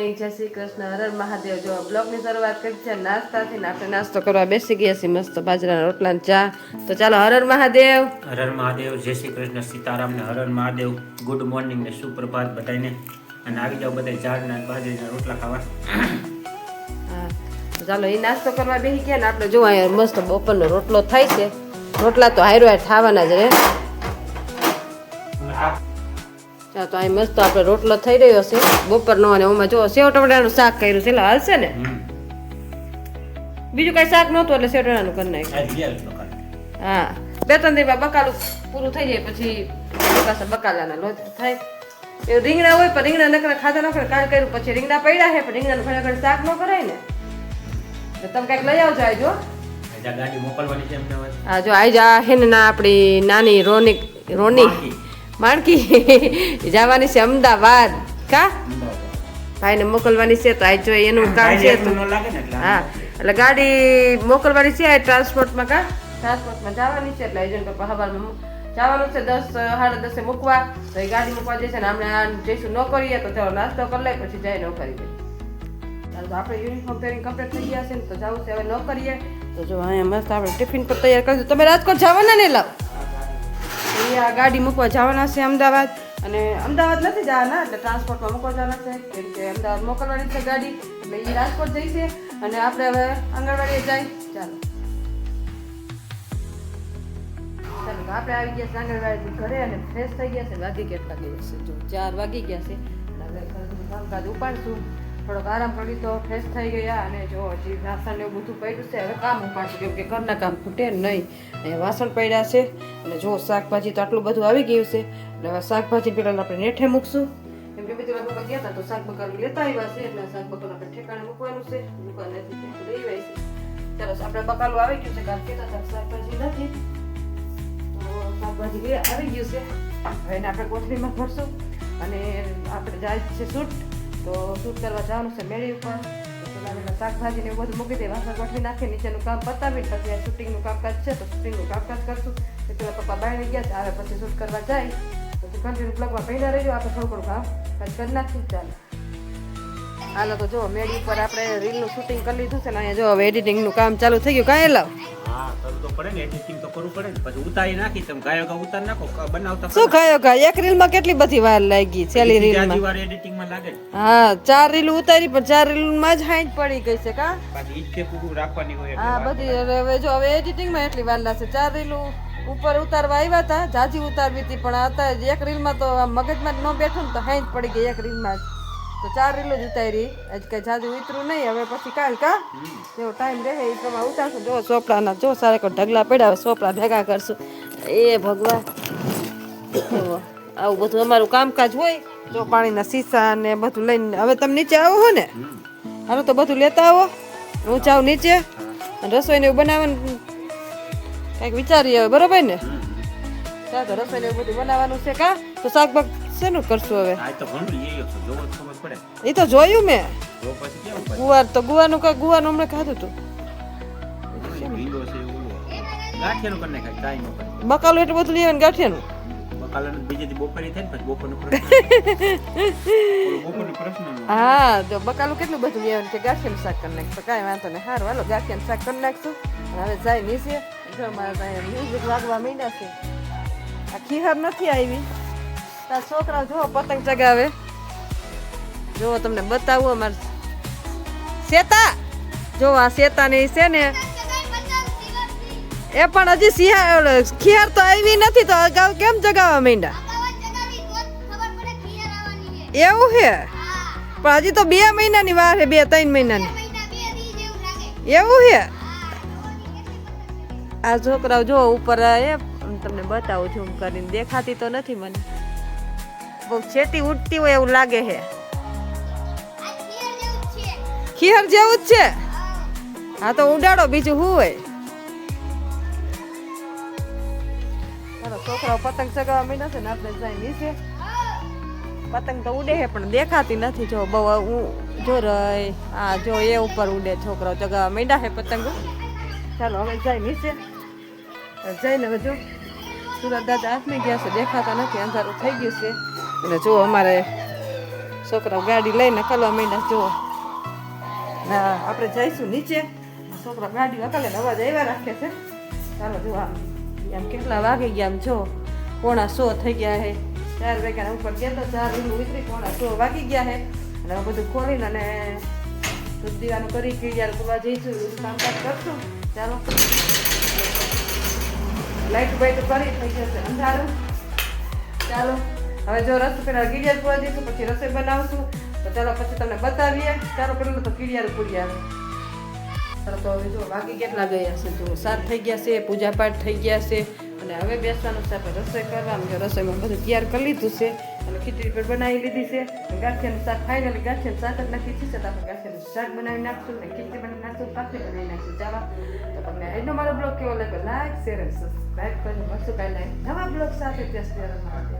Morning જય શ્રી કૃષ્ણ હરર મહાદેવ. જો બ્લોગની શરૂઆત કરી છે નાસ્તાથી આપણે નાસ્તો કરવા બેસી ગયા છીએ મસ્ત બાજરાના રોટલા ચા. તો ચાલો હરર મહાદેવ. હરર મહાદેવ જય શ્રી કૃષ્ણ સીતારામ ને હરર મહાદેવ. ગુડ મોર્નિંગ ને સુપ્રભાત બધાને અને આવી જાઓ બધા ઝાડના બાજરીના રોટલા ખાવા. ચાલો એ નાસ્તો કરવા બેસી ગયા ને આપણે જો અહીંયા મસ્ત બપોરનો રોટલો થાય છે. રોટલા તો હારો હાર ખાવાના જ રે ચાલો તો અહીં મસ્ત આપણે રોટલો થઈ રહ્યો છે. બપોરનો અને ઓમાં જો સેવ ટમેટાનું શાક કર્યું છે એટલે હાલશે ને? બીજું કઈ શાક નહોતું એટલે સેવ ટમેટાનું કરી નાખ્યું. હા. બે ત્રણ દિવસ બકાલું પૂરું થઈ જાય પછી બકાસા બકાલાના લોટ થાય. એ રીંગણા હોય પણ રીંગણા નકરા ખાધા નકરા કાલ કર્યું પછી રીંગણા પડ્યા છે પણ રીંગણાનું ઘણા શાક ન કરાય ને. તો તમે કંઈક લઈ આવજો આવજો હા. જો આજ આ હે ને ના આપણી નાની રોની. રોની માણકી. જવાની છે અમદાવાદ. કા. ભાઈને મોકલવાની છે તો આજ જો એનું કામ છે હા એટલે ગાડી મોકલવાની છે ટ્રાન્સપોર્ટમાં કા? ટ્રાન્સપોર્ટમાં જવાની છે એટલે એજન્ટ પપ્પા હવારમાં જવાનું છે દસ સાડા દસે મૂકવા. તો એ ગાડી મૂકવા જશે ને આપણે આ જઈશું ન કરીએ તો ચાલો નાસ્તો કરી લે પછી જાય ન કરી દે તો આપણે યુનિફોર્મ પહેરીને કમ્પ્લીટ થઈ ગયા છે ને તો જવું છે હવે ન કરીએ તો જો અહીંયા મસ્ત આપણે ટિફિન પર તૈયાર કરીશું તમે રાજકોટ જવાના ને લાવ એ આ ગાડી મૂકવા જવાના છે અમદાવાદ. અને અમદાવાદ નથી જવાના, એટલે ટ્રાન્સપોર્ટમાં મૂકવા જવાના છે. કેમ કે અમદાવાદ મોકલવાની છે ગાડી, એટલે એ રાજકોટ જઈશે અને આપણે હવે આંગણવાડીએ જાય. ચાલો. ચાલો આપણે આવી ગયા છે આંગણવાડીથી ઘરે અને ફ્રેશ થઈ ગયા છે. વાગી કેટલા ગયા છે? જો ચાર વાગી ગયા છે. હવે ઘરનું કામકાજ ઉપાડશું. થોડોક આરામ કરી તો ફ્રેશ થઈ ગયા અને જો હજી વાસણ ને બધું પડ્યું છે, હવે કામ ઉપાડશે, કેમ કે ઘરના કામ ખૂટે નહીં. અહીંયા વાસણ પડ્યા છે અને જો શાકભાજી તો આટલું બધું આવી ગયું છે એટલે હવે શાકભાજી પેલા આપણે નેઠે મૂકશું. કેમ કે બીજું લોકો ગયા હતા તો શાક બકાલું લેતા આવ્યા છે, એટલે શાક બકાલું આપણે ઠેકાણે મૂકવાનું છે. દુકાનેથી લઈ ચાલો, આપણે બકાલું આવી ગયું છે, કારણ શાકભાજી નથી. તો શાકભાજી આવી ગયું છે. એને આપણે કોથળીમાં ભરશું અને આપણે જાય છે શૂટ તો શૂટ કરવા જવાનું છે મેળી ઉપર. શાકભાજી ને બધું મૂકી દે, વાસણ ગોઠવી નાખી, નીચેનું કામ પતાવી, પછી શૂટિંગનું કામકાજ છે, તો શૂટિંગનું કામકાજ કરશું. તો પેલા પપ્પા બહાર ગયા છે આવે પછી શૂટ કરવા જાય. પછી કન્ટિન્યુ બ્લોગમાં પહેલા રહેજો આપણે થોડું થોડું કામ કરી નાખશું ચાલો. હાલો તો જો મેડી ઉપર આપણે રીલનું શૂટિંગ કરી લીધું છે ને અહીંયા જો હવે એડિટિંગનું કામ ચાલુ થઈ ગયું. કાંઈ લાવ હા તો પડે ને એડિટિંગ તો કરવું પડે ને. પછી ઉતારી નાખી તમે ગાયો ગા ઉતારી નાખો બનાવતા શું ખાયો ખા એક રીલમાં કેટલી બધી વાર લાગી છેલ્લી રીલમાં? વાર એડિટિંગમાં લાગે હા ચાર રીલ ઉતારી પણ ચાર રીલમાં જ હાઈટ પડી ગઈ છે કા? પાછી ઈચ્છે પૂરું રાખવાની હોય હા બધી હવે જો હવે એડિટિંગમાં એટલી વાર લાગશે. ચાર રીલ ઉપર ઉતારવા આવ્યા હતા જાજી ઉતારવી હતી પણ અત્યારે એક રીલમાં તો મગજમાં જ ન બેઠું ને તો હાઈટ પડી ગઈ એક રીલમાં જ. તો ચાર રીલો જ ઉતારી. આજ કઈ જાજુ ઉતરું નહીં, હવે પછી કાલ કા? જેવો ટાઈમ રહે એ પ્રમાણે ઉતારશું. જો સોપડાના, જો સારા કોઈ ઢગલા પડ્યા સોપડા ભેગા કરશું. એ ભગવાન. આવું બધું અમારું કામકાજ હોય, જો પાણીના સીસા ને બધું લઈને, હવે તમે નીચે આવો હો ને. હારું તો બધું લેતા આવો. હું જાઉં નીચે રસોઈને એવું બનાવવાનું કંઈક વિચારીએ હવે, બરોબર ને? હમ. તો રસોઈને એવું બધું બનાવવાનું છે કા? તો શાકભાગ શેનું કરશું હવે? તો છું તો એ તો જોયું મેં. ગુવાર તો ગુવાનું કા ગુવાનું હમણાં ખાધું હતું છે કાંઈ કરે. બકાલું એટલું બધું લેવાનું ગાંઠિયાનું? હા જો બકાલું કેટલું બધું લેવાનું કે ગાંઠિયાનું શાક કરી નાખશું. કાંઈ વાંધો નહીં. હારું હાલો ગાંઠિયાનું શાક કરી નાખશું. હવે જાય નીચે. મ્યુઝિક વાગવા માંડ્યા છે. આ ખીહર નથી આવી. તાર છોકરા જો પતંગ ચગાવે. જો તમને બતાવું અમારે શેતા. જો આ શેતા ને છે ને. એ પણ હજી સિહાર ખિયાર તો આવી નથી તો અગાઉ કેમ જગાવવા માંડ્યા? એવું છે? પણ હજી તો બે મહિનાની વાર છે, બે, ત્રણ મહિનાની. એવું છે? આ છોકરાઓ જો ઉપર એ તમને બતાવું છું કરીને દેખાતી તો નથી મને. બહુ છેટી ઉડતી હોય એવું લાગે છે. ખીહર જેવું જ છે? હા, તો ઉડાડો, બીજું શું હોય? ચાલો, છોકરાઓ પતંગ ચગાવવા માંડ્યા છે ને, આપણે જાય નીચે. પતંગ તો ઉડે છે, પણ દેખાતી નથી. જો, બહુ હું જો રહી હા જો એ ઉપર ઉડે છોકરાઓ ચગાવવા માંડ્યા છે પતંગો. ચાલો, હવે જાય નીચે. જઈને હવે સુરત દાદા આથમી ગયા છે, દેખાતા નથી, અંધારું થઈ ગયું છે. અને જો અમારે છોકરાઓ ગાડી લઈને કલવા માંડ્યા જુઓ ના આપણે જઈશું નીચે. છોકરા ગાડી વકાલે અવાજ આવ્યા રાખે છે. ચાલો જો આમ આમ કેટલા વાગી ગયા આમ જો. પોણા સો થઈ ગયા છે ચાર વાગ્યાના ઉપર ગયા તો ચાર રૂમ ઉતરી પોણા સો વાગી ગયા છે અને બધું ખોલીને અને દૂધ દીવાનું કરી ક્લિયર કરવા જઈશું. કામકાજ કરશું. ચાલો. લાઈટ બાઈટ કરી થઈ જશે અંધારું. ચાલો. હવે જો રસ પેલા ગીડિયાર પૂરા દઈશું, પછી રસોઈ બનાવશું. તો ચાલો પછી તમને બતાવીએ. ચાલો પેલું તો ગીડિયાર પૂરી આવે. ચાલો તો હવે જો બાકી કેટલા ગયા છે? જો સાત થઈ ગયા છે પૂજાપાઠ થઈ ગયા છે. અને હવે બેસવાનું છે આપણે રસોઈ કરવાનું છે રસોઈમાં બધું તૈયાર કરી લીધું છે અને ખીચડી પણ બનાવી લીધી છે. ગાંઠિયાનું શાક ફાઇનલી ગાંઠિયાનું શાક જ નાખી છે. તો આપણે ગાંઠિયાનું શાક બનાવી નાખશું ને ખીચડી બનાવી નાખશું પાકડી બનાવી નાખશું. ચાલો તો તમને આજનો મારો બ્લોગ કેવો લાગ્યો? લાઈક શેર અને સબસ્ક્રાઈબ કરીને મળશું કાલે નવા બ્લોગ સાથે. ત્યાં સુધી